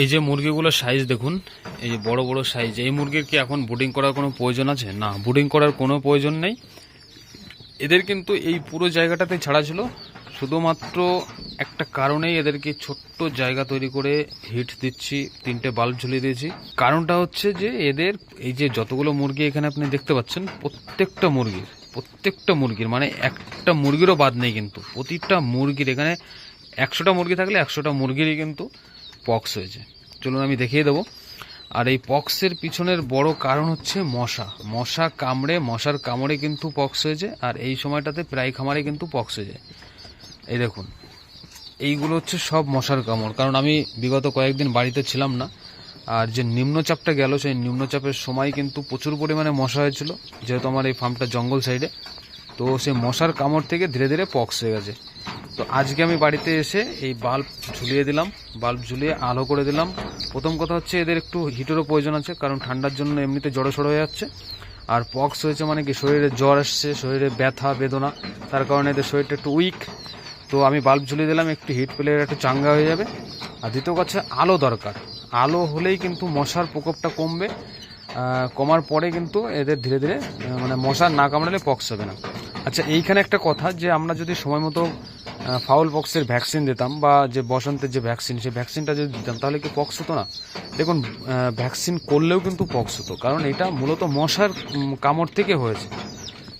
এই যে মুরগিগুলোর সাইজ দেখুন, এই যে বড় বড় সাইজ এই মুরগির কি এখন বুডিং করার কোনো প্রয়োজন আছে? না বুডিং করার কোনো প্রয়োজন নেই। এদের কিন্তু এই পুরো জায়গাটাতে ছাড়া ছিল। শুধুমাত্র একটা কারণেই এদেরকে ছোট্ট জায়গা তৈরি করে হিট দিচ্ছি, তিনটে বাল্ব ঝুলিয়ে দিয়েছি। কারণটা হচ্ছে যে এদের এই যে যতগুলো মুরগি এখানে আপনি দেখতে পাচ্ছেন, প্রত্যেকটা মুরগির প্রত্যেকটা মুরগির মানে একটা মুরগিরও বাদ নেই কিন্তু, প্রতিটা মুরগির এখানে একশোটা মুরগি থাকলে একশোটা মুরগিরই কিন্তু পক্স হয়েছে। চলুন আমি দেখিয়ে দেবো। আর এই পক্সের পিছনের বড় কারণ হচ্ছে মশা। মশা কামড়ে, মশার কামড়ে কিন্তু পক্স হয়েছে আর এই সময়টাতে প্রায় খামারে কিন্তু পক্স হয়ে যায়। এই দেখুন, এইগুলো হচ্ছে সব মশার কামড়। কারণ আমি বিগত কয়েকদিন বাড়িতে ছিলাম না, আর যে নিম্নচাপটা গেল, সেই নিম্নচাপের সময় কিন্তু প্রচুর পরিমাণে মশা হয়েছিল, যেহেতু আমার এই ফার্মটা জঙ্গল সাইডে তো সেই মশার কামড় থেকে ধীরে ধীরে পক্স হয়ে গেছে। তো আজকে আমি বাড়িতে এসে এই বাল্ব ঝুলিয়ে দিলাম, বাল্ব ঝুলিয়ে আলো করে দিলাম। প্রথম কথা হচ্ছে এদের একটু হিটেরও প্রয়োজন আছে, কারণ ঠান্ডার জন্য এমনিতে জড়ো হয়ে যাচ্ছে। আর পক্স হয়েছে মানে কি, শরীরে জ্বর আসছে, শরীরে ব্যথা, বেদনা, তার কারণে এদের শরীরটা একটু উইক। তো আমি বাল্ব ঝুলিয়ে দিলাম, একটু হিট পেলে একটু চাঙ্গা হয়ে যাবে। আর দ্বিতীয় কথা আলো দরকার। আলো হলেই কিন্তু মশার প্রকোপটা কমবে। কমার পরে কিন্তু এদের ধীরে ধীরে মানে মশার না কামড়ালে পক্স হবে না। আচ্ছা এইখানে একটা কথা যে আমরা যদি সময় মতো ফাউল পক্সের ভ্যাকসিন দিতাম বা যে বসন্তের যে ভ্যাকসিন সেই ভ্যাকসিনটা যদি দিতাম, তাহলে কি পক্স হতো না? দেখুন ভ্যাকসিন করলেও কিন্তু পক্স হতো, কারণ এটা মূলত মশার কামড় থেকে হয়েছে।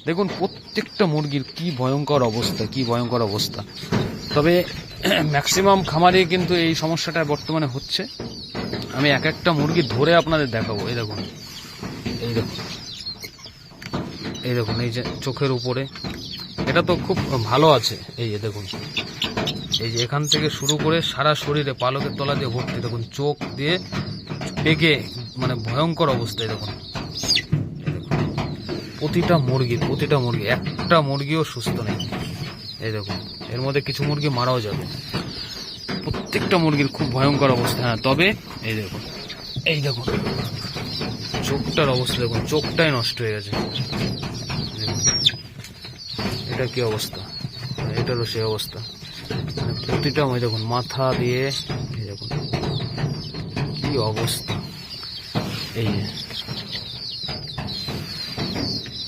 দেখুন, প্রত্যেকটা মুরগির কি ভয়ঙ্কর অবস্থা, কি ভয়ঙ্কর অবস্থা। তবে ম্যাক্সিমাম খামারে কিন্তু এই সমস্যাটা বর্তমানে হচ্ছে। আমি এক একটা মুরগি ধরে আপনাদের দেখাবো। এই দেখুন এই দেখুন এই দেখুন, এই যে চোখের উপরে। এটা তো খুব ভালো আছে। এই যে দেখুন। এই যে এখান থেকে শুরু করে সারা শরীরে পালকের তলা দিয়ে ভর্তি, দেখুন, চোখ দিয়ে পেকে মানে ভয়ঙ্কর অবস্থায়, দেখুন। প্রতিটা মুরগি প্রতিটা মুরগি, একটা মুরগিও সুস্থ নেই। এই দেখুন, এর মধ্যে কিছু মুরগি মারাও যাবে। প্রত্যেকটা মুরগির খুব ভয়ঙ্কর অবস্থা হ্যাঁ তবে এই দেখুন এই দেখুন। চোখটার অবস্থা, দেখুন, চোখটাই নষ্ট হয়ে গেছে। এটা কি অবস্থা? এটারও সেই অবস্থা। মানে প্রতিটা ওই দেখুন, মাথা দিয়ে দেখুন, কি অবস্থা। এই যে,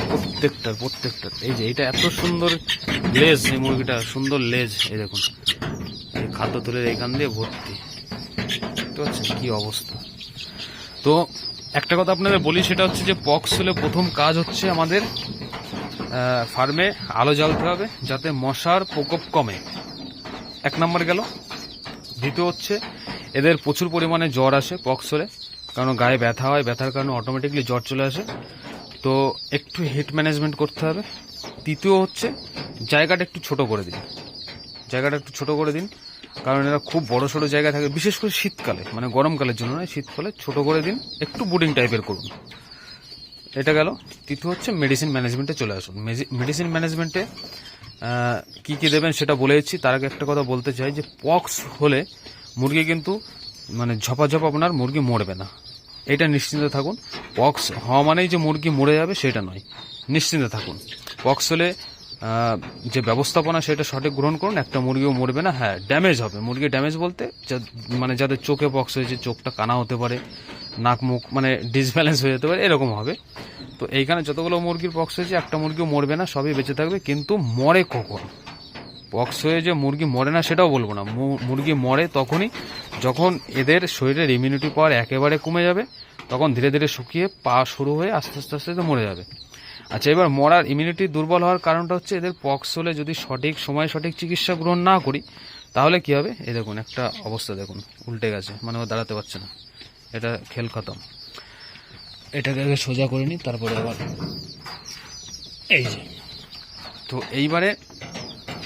প্রত্যেকটার প্রত্যেকটার, এই যে এটা এত সুন্দর লেজ, এই মুরগিটা, সুন্দর লেজ, এই দেখুন। এই খাদ্য তুলে এখান দিয়ে ভর্তি। দেখতে পাচ্ছেন কি অবস্থা। তো একটা কথা আপনাদের বলি, সেটা হচ্ছে যে পক্স হলে প্রথম কাজ হচ্ছে আমাদের ফার্মে আলো জ্বালতে হবে যাতে মশার প্রকোপ কমে। এক নম্বর গেল। দ্বিতীয় হচ্ছে, এদের প্রচুর পরিমাণে জ্বর আসে পক্সরে কারণ গায়ে ব্যথা হয়, ব্যথার কারণে অটোমেটিকলি জ্বর চলে আসে। তো একটু হিট ম্যানেজমেন্ট করতে হবে। তৃতীয় হচ্ছে, জায়গাটা একটু ছোট করে দিন। জায়গাটা একটু ছোট করে দিন, কারণ এরা খুব বড় সড়ো জায়গা থাকে, বিশেষ করে শীতকালে মানে গরমকালের জন্য নয়, শীতকালে ছোট করে দিন, একটু বুডিং টাইপের করুন। এটা গেল। তৃতীয় হচ্ছে মেডিসিন ম্যানেজমেন্টে চলে আসুন। মেডিসিন ম্যানেজমেন্টে কি কি দেবেন সেটা বলে দিচ্ছি। তার আগে একটা কথা বলতে চাই যে পক্স হলে মুরগি কিন্তু মানে ঝপাঝপ আপনার মুরগি মরবে না। এটা নিশ্চিন্ত থাকুন। পক্স হওয়া মানেই যে মুরগি মরে যাবে সেটা নয়। নিশ্চিন্ত থাকুন। পক্স হলে যে ব্যবস্থাপনা সেটা সঠিক গ্রহণ করুন। একটা মুরগিও মরবে না। হ্যাঁ ড্যামেজ হবে। মুরগি ড্যামেজ বলতে মানে যাদের চোখে পক্স হয়েছে, চোখটা কানা হতে পারে। নাক মুখ মানে ডিসব্যালেন্স হয়ে যেতে পারে, এরকম হবে। তো এইখানে যতগুলো মুরগির পক্স হয়েছে, একটা মুরগিও মরবে না, সবই বেঁচে থাকবে, কিন্তু মরে কখন? পক্স হয়ে যে মুরগি মরে না, সেটাও বলব না। মুরগি মরে তখনই যখন এদের শরীরের ইমিউনিটি পাওয়ার একেবারে কমে যাবে, তখন ধীরে ধীরে শুকিয়ে পা শুরু হয়ে আস্তে আস্তে আস্তে আস্তে মরে যাবে। আচ্ছা এবার মরার ইমিউনিটি দুর্বল হওয়ার কারণটা হচ্ছে, এদের পক্স হলে যদি সঠিক সময় সঠিক চিকিৎসা গ্রহণ না করি, তাহলে কি হবে? এই দেখুন, একটা অবস্থা দেখুন, উল্টে গেছে মানে ও দাঁড়াতে পারছে না। এটা খেল খতম। এটাকে আগে সোজা করে নিই তারপরে আবার এই যে। তো এইবারে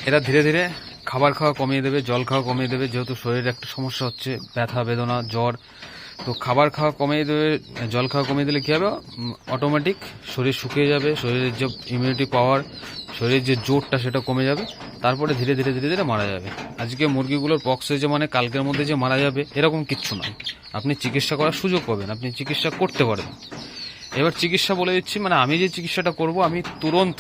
এরা ধীরে ধীরে খাবার খাওয়া কমিয়ে দেবে জল খাওয়া কমিয়ে দেবে যেহেতু শরীরে একটা সমস্যা হচ্ছে ব্যথা বেদনা জ্বর তো খাবার খাওয়া কমিয়ে দেবে জল খাওয়া কমিয়ে দিলে কী হবে? অটোমেটিক শরীর শুকিয়ে যাবে শরীরের যে ইমিউনিটি পাওয়ার শরীরের যে জোরটা সেটা কমে যাবে, তারপরে ধীরে ধীরে ধীরে ধীরে মারা যাবে। আজকে মুরগিগুলোর পক্স হয়েছে মানে কালকের মধ্যে যে মারা যাবে, এরকম কিচ্ছু নয়। আপনি চিকিৎসা করার সুযোগ পাবেন, আপনি চিকিৎসা করতে পারবেন। এবার চিকিৎসা বলে দিচ্ছি মানে আমি যে চিকিৎসাটা করব, আমি তুরন্ত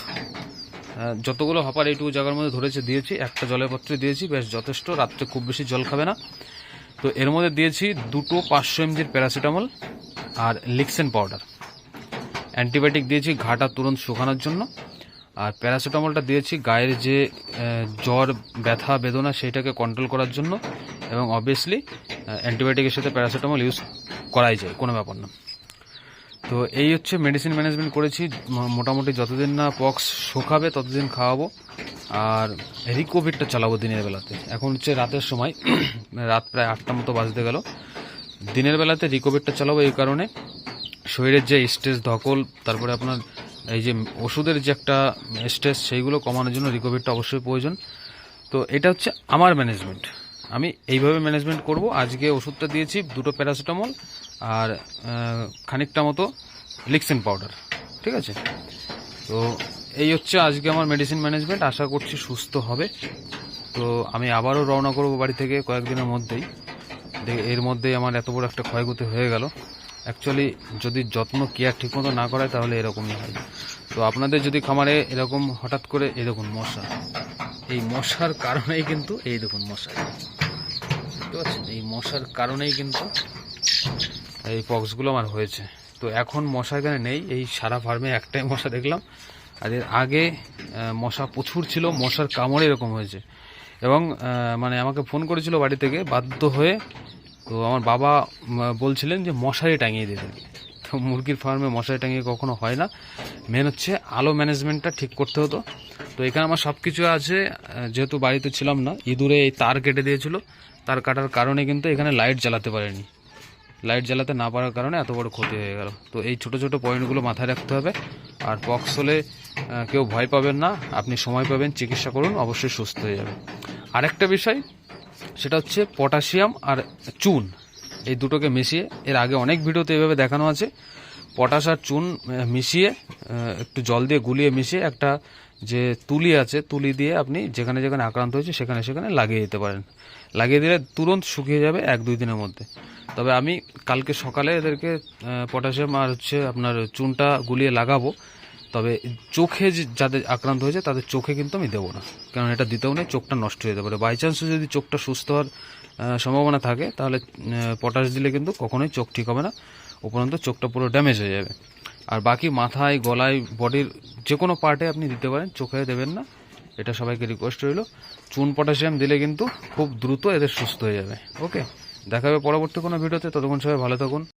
যতগুলো হপার এইটুকু জায়গার মধ্যে ধরেছে দিয়েছি, একটা জলের পাত্রে দিয়েছি, বেশ যথেষ্ট, রাত্রে খুব বেশি জল খাবে না। তো এর মধ্যে দিয়েছি দুটো পাঁচশো এমজির প্যারাসিটামল আর লিক্সেন পাউডার। অ্যান্টিবায়োটিক দিয়েছি, ঘাটা তুরন্ত শুকানোর জন্য। আর প্যারাসিটামলটা দিয়েছি গায়ের যে জ্বর, ব্যথা, বেদনা সেটাকে কন্ট্রোল করার জন্য এবং অবভিয়াসলি অ্যান্টিবায়োটিকের সাথে প্যারাসিটামল ইউজ করাই যায়, কোনো ব্যাপার না। তো এই হচ্ছে মেডিসিন ম্যানেজমেন্ট করেছি মোটামুটি যতদিন না পক্স শুকাবে ততদিন খাওয়াবো। আর রিকোভিডটা চালাবো দিনের বেলাতে। এখন হচ্ছে রাতের সময়, রাত প্রায় আটটা মতো বাজতে গেল। দিনের বেলাতে রিকোভিডটা চালাবো এই কারণে। শরীরের যে স্ট্রেস ধকল, তারপরে আপনার এই যে ওষুধের যে একটা স্ট্রেস সেইগুলো কমানোর জন্য রিকোভিডটা অবশ্যই প্রয়োজন। তো এটা হচ্ছে আমার ম্যানেজমেন্ট আমি এইভাবে ম্যানেজমেন্ট করব। আজকে ওষুধটা দিয়েছি, দুটো প্যারাসিটামল আর খানিকটা মতো লিক্সেন পাউডার ঠিক আছে? তো এই হচ্ছে আজকে আমার মেডিসিন ম্যানেজমেন্ট আশা করছি সুস্থ হবে। তো আমি আবারও রওনা করব বাড়ি থেকে কয়েকদিনের মধ্যেই। এর মধ্যেই আমার এত বড় একটা ক্ষয়ক্ষতি হয়ে গেল। অ্যাকচুয়ালি যদি যত্ন কেয়ার ঠিকমতো না করায়, তাহলে এরকমই হয়। তো আপনাদের যদি খামারে এরকম হঠাৎ করে, এই দেখুন মশা। এই মশার কারণেই কিন্তু, এই দেখুন মশা। বুঝতে পারছেন? এই মশার কারণেই কিন্তু এই পক্সগুলো আমার হয়েছে। তো এখন মশা এখানে নেই। এই সারা ফার্মে একটাই মশা দেখলাম। আর এর আগে মশা প্রচুর ছিল, মশার কামড়ে এরকম হয়েছে। এবং মানে আমাকে ফোন করেছিল বাড়ি থেকে, বাধ্য হয়ে তো আমার বাবা বলছিলেন যে মশারি টাঙিয়ে দিতে তো মুরগির ফার্মে মশারি টাঙিয়ে কখনো হয় না। মেন হচ্ছে আলো ম্যানেজমেন্টটা ঠিক করতে হতো। তো এখানে আমার সব কিছু আছে যেহেতু বাড়িতে ছিলাম না, ইঁদুরে এই তার কেটে দিয়েছিল। তার কাটার কারণে কিন্তু এখানে লাইট জ্বালাতে পারেনি। লাইট জ্বালাতে না পারার কারণে এত বড় ক্ষতি হয়ে গেল। তো এই ছোট ছোট পয়েন্টগুলো মাথায় রাখতে হবে। আর পক্স হলে কেউ ভয় পাবেন না। আপনি সময় পাবেন, চিকিৎসা করুন, অবশ্যই সুস্থ হয়ে যাবে আরেকটা বিষয় সেটা হচ্ছে পটাশিয়াম আর চুন, এই দুটোকে মিশিয়ে। এর আগে অনেক ভিডিওতে এভাবে দেখানো আছে। পটাশ আর চুন মিশিয়ে একটু জল দিয়ে গুলিয়ে মিশিয়ে একটা যে তুলি আছে, তুলি দিয়ে আপনি যেখানে যেখানে আক্রান্ত হয়েছে সেখানে সেখানে লাগিয়ে দিতে পারেন। লাগিয়ে দিলে তুরন্ত শুকিয়ে যাবে এক দুই দিনের মধ্যে। তবে আমি কালকে সকালে এদেরকে পটাশিয়াম আর হচ্ছে আপনার চুনটা গুলিয়ে লাগাবো। তবে চোখে যাদের আক্রান্ত হয়েছে, তাদের চোখে কিন্তু আমি দেবো না। কারণ এটা দিতেও নেই, চোখটা নষ্ট হয়ে যেতে পারে বাই চান্সে যদি চোখটা সুস্থ হওয়ার সম্ভাবনা থাকে, তাহলে পটাশ দিলে কিন্তু কখনোই চোখ ঠিক হবে না। উপরন্ত চোখটা পুরো ড্যামেজ হয়ে যাবে। আর বাকি মাথায়, গলায় বডির যে কোনো পার্টে আপনি দিতে পারেন, চোখে দেবেন না। এটা সবাইকে রিকোয়েস্ট রইল। চুন পটাশিয়াম দিলে কিন্তু খুব দ্রুত এদের সুস্থ হয়ে যাবে। ওকে দেখা হবে পরবর্তী কোনো ভিডিওতে। ততক্ষণ সবাই ভালো থাকুন।